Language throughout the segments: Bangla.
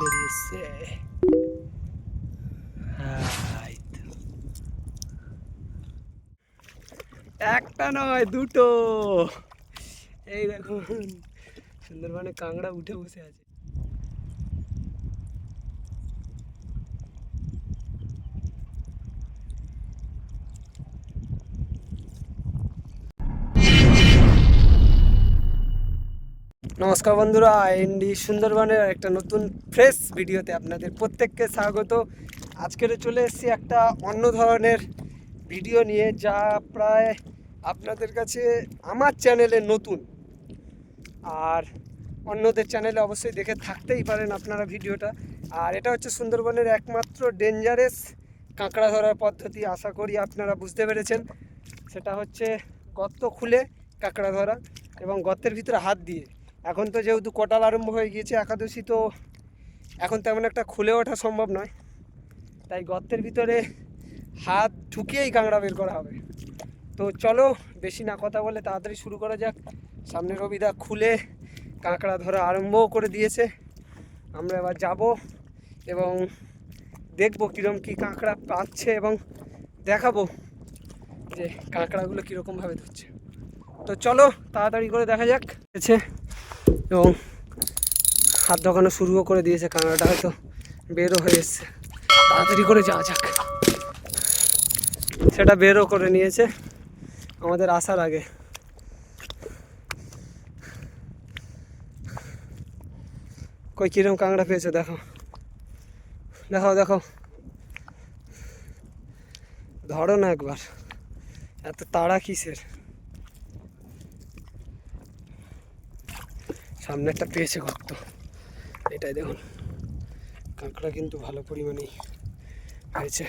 বেরিয়েছে। একটা নয় দুটো। এই দেখুন সুন্দরবনে কাঁকড়া উঠে বসে আছে। নমস্কার বন্ধুরা এনডি সুন্দরবনের একটা নতুন ফ্রেশ ভিডিওতে আপনাদের প্রত্যেককে স্বাগত। আজকের চলে এসেছি একটা অন্য ধরনের ভিডিও নিয়ে যা প্রায় আপনাদের কাছে আমার চ্যানেলে নতুন। আর অন্যদের চ্যানেলে অবশ্যই দেখে থাকতেই পারেন আপনারা ভিডিওটা। আর এটা হচ্ছে সুন্দরবনের একমাত্র ডেঞ্জারেস কাঁকড়া ধরার পদ্ধতি, আশা করি আপনারা বুঝতে পেরেছেন। সেটা হচ্ছে গর্ত খুলে কাঁকড়া ধরা এবং গর্তের ভিতরে হাত দিয়ে। এখন তো যেহেতু কোটাল আরম্ভ হয়ে গিয়েছে, একাদশী তো এখন তেমন একটা খুলে ওঠা সম্ভব নয়। তাই গর্তের ভিতরে হাত ঢুকিয়েই কাঁকড়া বের করা হবে। তো চলো, বেশি না কথা বলে তাড়াতাড়ি শুরু করা যাক। সামনে রবিদা খুলে কাঁকড়া ধরা আরম্ভও করে দিয়েছে। আমরা এবার যাব এবং দেখব কীরকম কী কাঁকড়া পাচ্ছে এবং দেখাবো যে কাঁকড়াগুলো কীরকমভাবে ধরছে। তো চলো, তাড়াতাড়ি করে দেখা যাক। আছে এবং হাত দোকানো শুরুও করে দিয়েছে কাঁকড়াটা হয়তো বেরও হয়ে এসছে। তাড়াতাড়ি করে যাওয়া যাক। সেটা বেরও করে নিয়েছে আমাদের আসার আগে। কই, কিরম কাঁকড়া পেয়েছ দেখো। দেখো দেখো ধরো না একবার। এত তাড়া কিসের? সামনে একটা পেয়েছে গর্ত এটাই দেখুন। কাঁকড়া কিন্তু ভালো পরিমাণে হয়েছে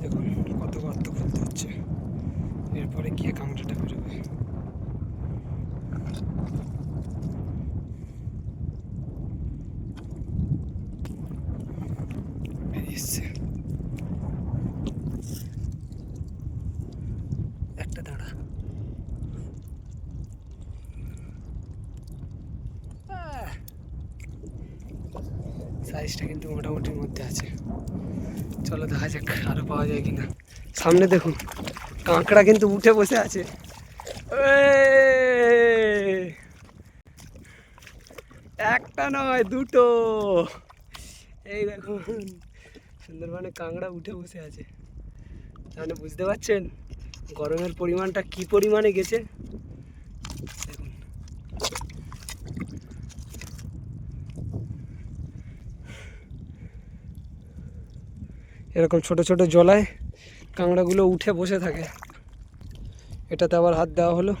দেখুন কত গর্ত খুলতে হচ্ছে এরপরে গিয়ে কাঁকড়াটা বেরোবে বেরিয়ে এসছে। একটা দাঁড়া। সাইজটা কিন্তু মোটামুটির মধ্যে আছে। চলো দেখা যাক আরও পাওয়া যায় কিনা। সামনে দেখুন, কাঁকড়া কিন্তু উঠে বসে আছে! একটা নয়, দুটো। এই দেখুন। সুন্দরবনে কাঁকড়া উঠে বসে আছে। তাহলে বুঝতে পারছেন গরমের পরিমাণটা কি পরিমাণে গেছে? এরকম ছোট ছোট জলায় কাঁকড়াগুলো উঠে বসে থাকে। এটাতে আবার হাত দেওয়া হলো।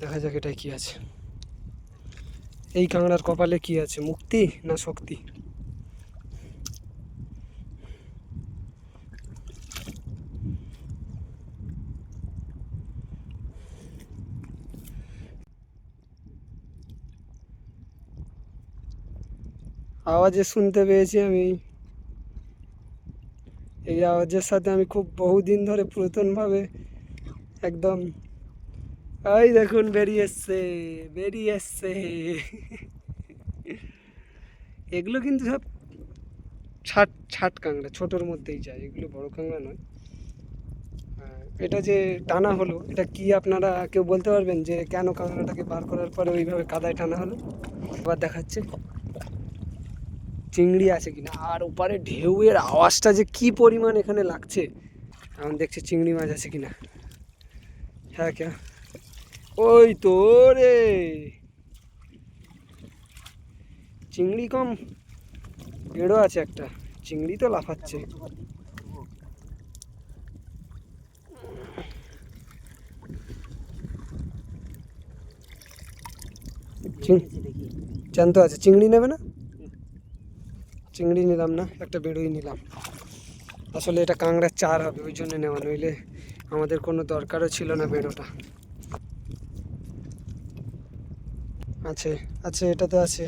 দেখা যাক এটায় কি আছে। এই কাঁকড়ার কপালে কি আছে? মুক্তি না শক্তি? আওয়াজে শুনতে পেয়েছি আমি। এই আওয়াজের সাথে আমি খুব বহুদিন ধরে পুরাতনভাবে একদম এই দেখুন, বেরিয়ে এসছে বেরিয়ে এসছে। এগুলো কিন্তু সব ছাট ছাট কাঁকড়া, ছোটোর মধ্যেই যায়, এগুলো বড় কাঁকড়া নয়। এটা যে টানা হলো, এটা কি আপনারা কেউ বলতে পারবেন যে কেন কাঁকড়াটাকে বার করার পরে ওইভাবে কাদায় টানা হলো? এবার দেখাচ্ছে। চিংড়ি আছে কিনা? আর ওপারে ঢেউয়ের আওয়াজটা যে কি পরিমাণ এখানে লাগছে? এখন দেখছি চিংড়ি মাছ আছে কিনা। হ্যাঁ কে? ওই তো রে! চিংড়ি কম? গেড়ো আছে একটা। চিংড়ি তো লাফাচ্ছে। চ্যান্ত আছে। চিংড়ি নেবে না? চিংড়ি নিলাম না, একটা বেড়ুই নিলাম। আসলে এটা কাঁকড়ার চার হবে, ওই জন্য নেওয়া, নইলে আমাদের কোনো দরকারও ছিল না বেড়োটা। আছে আছে, এটাতে আছে।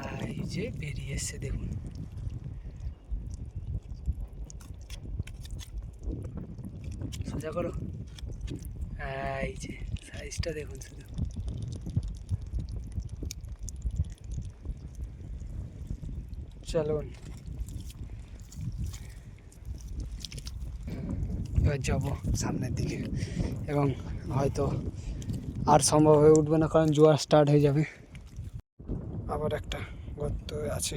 আর এই যে বেরিয়ে এসছে, দেখুন। সোজা করো। এই যে সাইজটা দেখুন শুধু। চলুন এবার যাব সামনের দিকে, এবং হয়তো আর সম্ভব হয়ে উঠবে না, কারণ জোয়ার স্টার্ট হয়ে যাবে। আছে।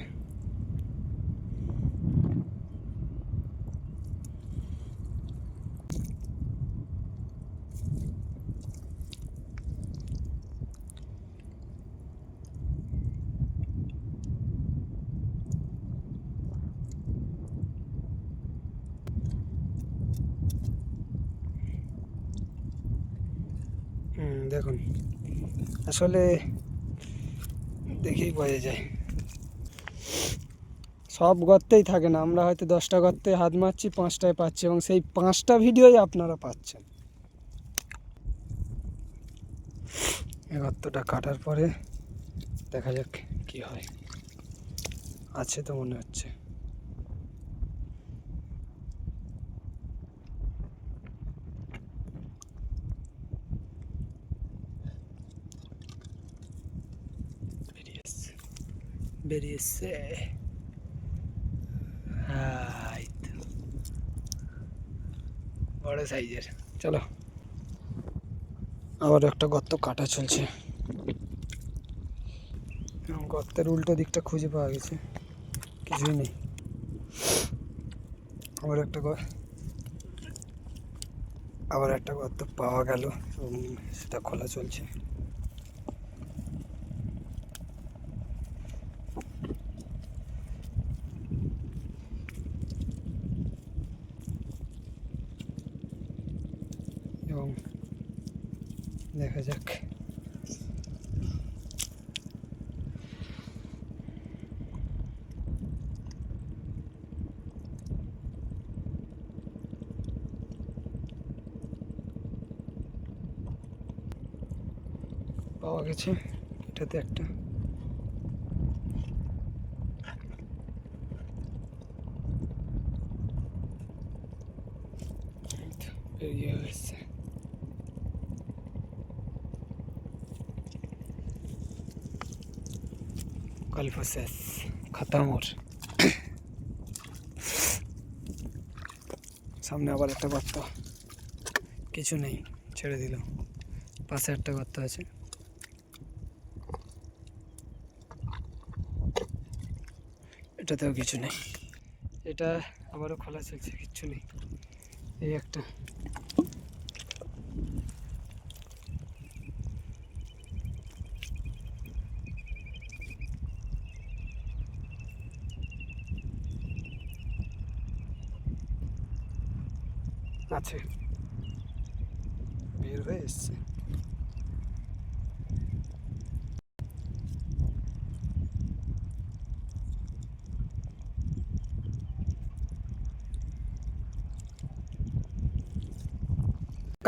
দেখুন আসলে দেখেই বোঝা যায়। সব গর্তেই থাকে না। আমরা হয়তো দশটা গর্তে হাত মারছি, পাঁচটায় পাচ্ছি এবং সেই পাঁচটা ভিডিওই আপনারা পাচ্ছেন। এ গর্তটা কাটার পরে দেখা যাক কি হয়। আছে তো মনে হচ্ছে। বেরিয়ে এসছে বেরিয়ে এসছে হ্যাঁ, এই তো। বড় সাইজের। চলো। আবার একটা গর্ত কাটা চলছে। গর্তের উল্টো দিকটা খুঁজে পাওয়া গেছে। কিছুই নেই। আবার একটা আবার একটা গর্ত পাওয়া গেল। এবং সেটা খোলা চলছে এবং দেখা যাক পাওয়া গেছে এটাতে একটা এই তো, বেরিয়ে গেছে कल प्रोसेस खत्म और সামনে আবার একটা গর্ত কিছু নেই ছেড়ে দিল পাশে একটা গর্ত আছে এটাতেও কিছু নেই। এটা আবারও খোলা চলছে, কিচ্ছু নেই। এই একটা। আছে। বের হয়ে এসছে।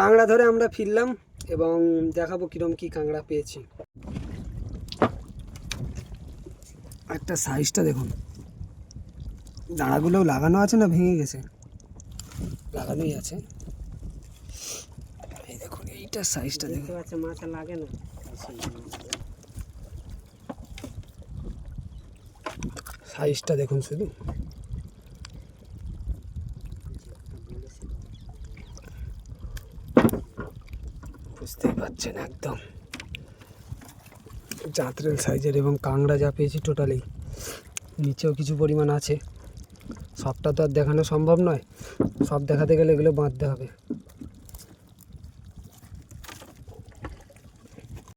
কাঁকড়া ধরে আমরা ফিরলাম এবং দেখাবো কিরম কি কাঁকড়া পেয়েছি। একটা সাইজটা দেখুন। দাঁড়াগুলোও লাগানো আছে না ভেঙে গেছে? লাগানোই আছে। এই দেখুন এইটার সাইজটা পাচ্ছে মাথা লাগে না। সাইজটা দেখুন শুধু। বুঝতেই পারছেন একদম। জাতরেল সাইজের এবং কাংড়া যা পেয়েছি টোটালি নিচেও কিছু পরিমাণ আছে। সবটা তো আর দেখানো সম্ভব নয়। সব দেখাতে গেলে এগুলো বাঁধতে হবে।